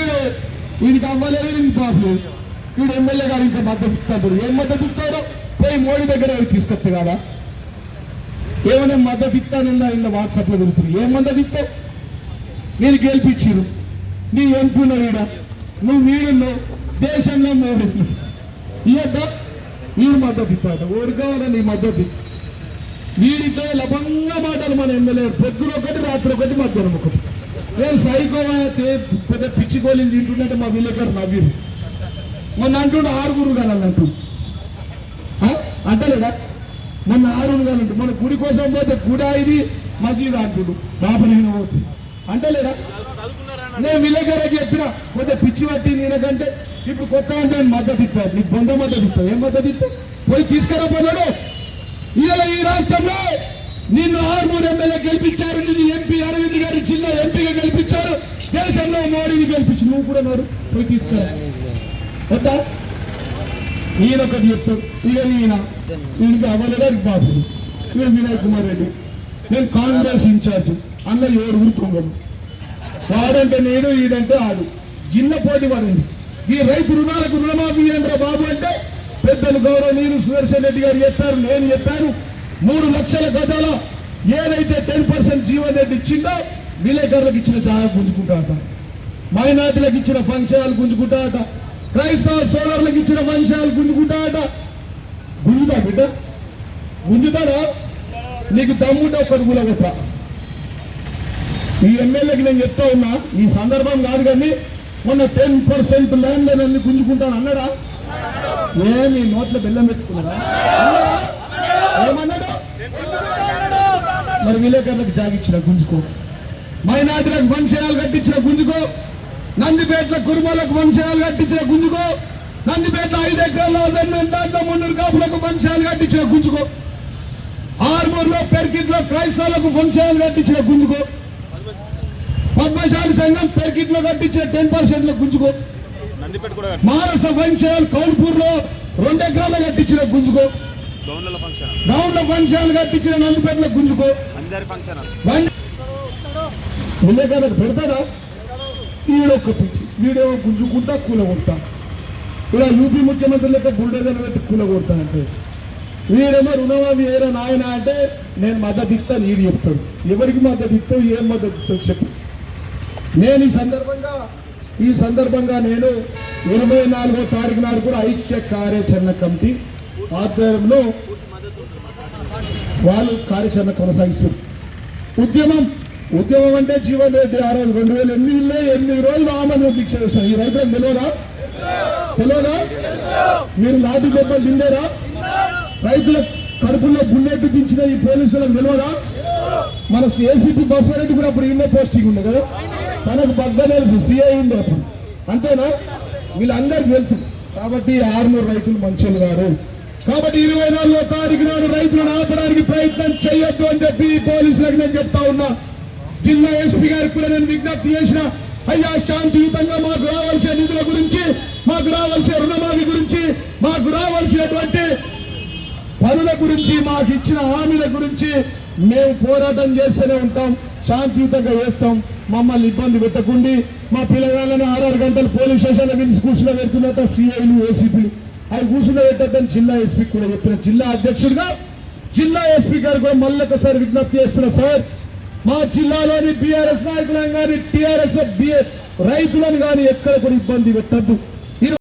వీడు వీడికి అవ్వలేదు వీడికి పాప వీడు ఎమ్మెల్యే గారు ఇంకా మద్దతు ఇస్తాడు. ఏం మద్దతు ఇస్తాడో పోయి మోడీ దగ్గర తీసుకొస్తే కదా. ఏమైనా మద్దతు ఇస్తానన్నా ఇలా వాట్సాప్లో దొరుకుతుంది ఏం మద్దతు ఇస్తావు? మీరు గెలిపించారు నీ ఎంపీలో ఈడ. నువ్వు వీడున్నావు. దేశంలో మోడీ. ఇయ్యద్దా? వీడు మద్దతు ఇస్తాడు. ఓడి నీ మద్దతు? వీడితో లభంగా మాటలు మన ఎమ్మెల్యే. పొద్దున ఒకటి రాత్రి ఒకటి మధ్యాహ్నం ఒకటి. నేను సైకోవా? పెద్ద పిచ్చి గోళీలు తింటుంటే మా విలేకరు నవ్వురు మొన్న అంటుండే ఆరుగురు కానీ అంటూ. అంటలేదా మొన్న ఆరుగురు కానీ అంటు. మన గుడి కోసం పోతే కూడా ఇది మసీదు అంటుడు. బాపనగిన పోతుంది అంటలేదా నేను విలేకరికి చెప్పిన కొంత పిచ్చి పట్టి నేనకంటే ఇప్పుడు కొత్త అంటే మద్దతు ఇస్తాను నీకు బొంద మద్దతు ఇస్తావు ఏం మద్దతు ఇస్తావు పోయి తీసుకురా ఇలా ఈ రాష్ట్రంలో నిన్ను ఆరుగురు ఎమ్మెల్యే గెలిపించారు. నిన్ను ఎంపీ అరవింద్ గారి జిల్లా ఎంపీగా గెలిపించారు. దేశంలో మోడీని గెలిపించి నువ్వు కూడా నోరు పోయి తీసుకురా. వద్దా? ఈయన ఒకటి చెప్తాడు. ఇక ఈయన ఈయనకి అవ్వలేదా బాబు ఇక వినయ్ కుమార్ రెడ్డి. నేను కాంగ్రెస్ ఇన్ఛార్జ్. అన్న ఎవరు ఊరుతుంగడు వాడంటే నేను ఈడంటే ఆడు. గిన్నె పోటీ పడింది. ఈ రైతు రుణాలకు రుణమాఫీ ఏంద్ర బాబు అంటే? పెద్దలు గౌరవనీయులు సుదర్శన్ రెడ్డి గారు చెప్పారు నేను చెప్పాను. మూడు లక్షల గజాల ఏదైతే టెన్ పర్సెంట్ జీవన్ రెడ్డి ఇచ్చిందో విలేకరులకు ఇచ్చిన జాగా గుంజుకుంటాట మైనార్టీలకు ఇచ్చిన ఫంక్షనాలు గుంజుకుంటాట క్రైస్తవ సోదరులకు ఇచ్చిన ఫంక్షనాలు గుంజుకుంటాట గుంజుతా బిడ్డ? గుంజుతారా నీకు దమ్ముంటే ఒక్కటి కూలగొట్ట ఈ ఎమ్మెల్యేకి నేను చెప్తా ఉన్నా ఈ సందర్భం కాదు కానీ మొన్న టెన్ పర్సెంట్ ల్యాండ్ అన్ని గుంజుకుంటాను అన్నాడా? ఏమి నోట్ల బెల్లం పెట్టుకున్నారా ఏమన్నాడు? మరి విలేకరులకు జాగిచ్చిన గుంజుకో. మైనార్టీలకు వంశనాలు కట్టించిన గుంజుకో నందిపేటల కురుమలకు వంశనాలు కట్టించిన గుంజుకో నందిపేట ఐదు ఎకరాల దాంట్లో మున్నూరు కాపులకు వంశాలు కట్టించిన గుంజుకో. ఆర్మూర్లో పెర్కిట్లో క్రైస్తవులకు వంశాలు కట్టించిన గుంజుకో. పద్మశాలి సంఘం పెర్కిట్లో కట్టించిన టెన్ పర్సెంట్లో గుంజుకో మానస వంశాలు కౌల్పూర్లో రెండు ఎకరాలు కట్టించిన గుంజుకో. ఫంక్షన్ గౌండ్ల వంశాలు కట్టించిన నందిపేటలో గుంజుకో. అందరి ఫంక్షన్ విలేకరులకు పెడతాడా ఈడొక్క పిచ్చి. వీడేమో గుంజుకుంటా కూలగొడతా. ఇలా యూపీ ముఖ్యమంత్రి లెక్క బుల్డోజర్ పెట్టి కూలగొడతా అంటే. వీడేమో రుణమాఫీ ఏరా నాయన అంటే నేను మద్దతు ఇస్తాను ఈడు చెప్తాడు. ఎవరికి మద్దతు ఇస్తావు ఏం మద్దతు ఇస్తావు చెప్పు. నేను ఈ సందర్భంగా ఈ సందర్భంగా నేను ఇరవై నాలుగో తారీఖు నాడు కూడా ఐక్య కార్యాచరణ కమిటీ ఆధ్వర్యంలో వాళ్ళు కార్యాచరణ కొనసాగిస్తారు ఉద్యమం ఉద్యమం అంటే జీవన్ రెడ్డి ఆ రోజు రెండు వేల ఎనిమిదిలో ఎనిమిది రోజులు ఆమెను దీక్ష చేశారు. ఈ రైతులకు తెలియదా? తెలియదా? మీరు లాఠీ దెబ్బలు తిండేరా రైతుల కడుపులో బుల్లెట్ దించిన ఈ పోలీసులకు తెలియదా? మన ఏసీపీ బసవరెడ్డి కూడా అప్పుడు ఇన్న పోస్టింగ్ ఉండే కదా? తనకు బగ్గ తెలుసు సిఐ ఉండే అప్పుడు. అంతేనా? వీళ్ళందరికీ తెలుసు. కాబట్టి ఆరునూరు రైతులు మంచోళ్ళు గారు కాబట్టి ఇరవై నాలుగో తారీఖు నాడు రైతులను ఆపడానికి ప్రయత్నం చేయొద్దు అని చెప్పి పోలీసులకు నేను చెప్తా ఉన్నా. జిల్లా ఎస్పీ గారికి కూడా నేను విజ్ఞప్తి చేసిన అయ్యా శాంతియుతంగా మాకు రావాల్సిన నిధుల గురించి మాకు రావాల్సిన రుణమాఫీ గురించి మాకు రావాల్సినటువంటి పనుల గురించి మాకు ఇచ్చిన హామీల గురించి మేము పోరాటం చేస్తూనే ఉంటాం శాంతియుతంగా చేస్తాం. మమ్మల్ని ఇబ్బంది పెట్టకండి. మా పిల్లగాళ్ళని ఆరారు గంటలు పోలీస్ స్టేషన్ల పిలిచి కూర్చున్న పెడుతున్నట్టు సిఐలు ఏసీపీలు. అవి కూర్చున్న పెట్టద్దని జిల్లా ఎస్పీ కూడా చెప్పిన జిల్లా అధ్యక్షుడిగా జిల్లా ఎస్పీ గారు కూడా మళ్ళీ ఒకసారి విజ్ఞప్తి చేస్తున్న సార్ మా జిల్లాలోని బీఆర్ఎస్ నాయకులను కానీ టీఆర్ఎస్ రైతులను కానీ ఎక్కడ కూడా ఇబ్బంది పెట్టద్దు.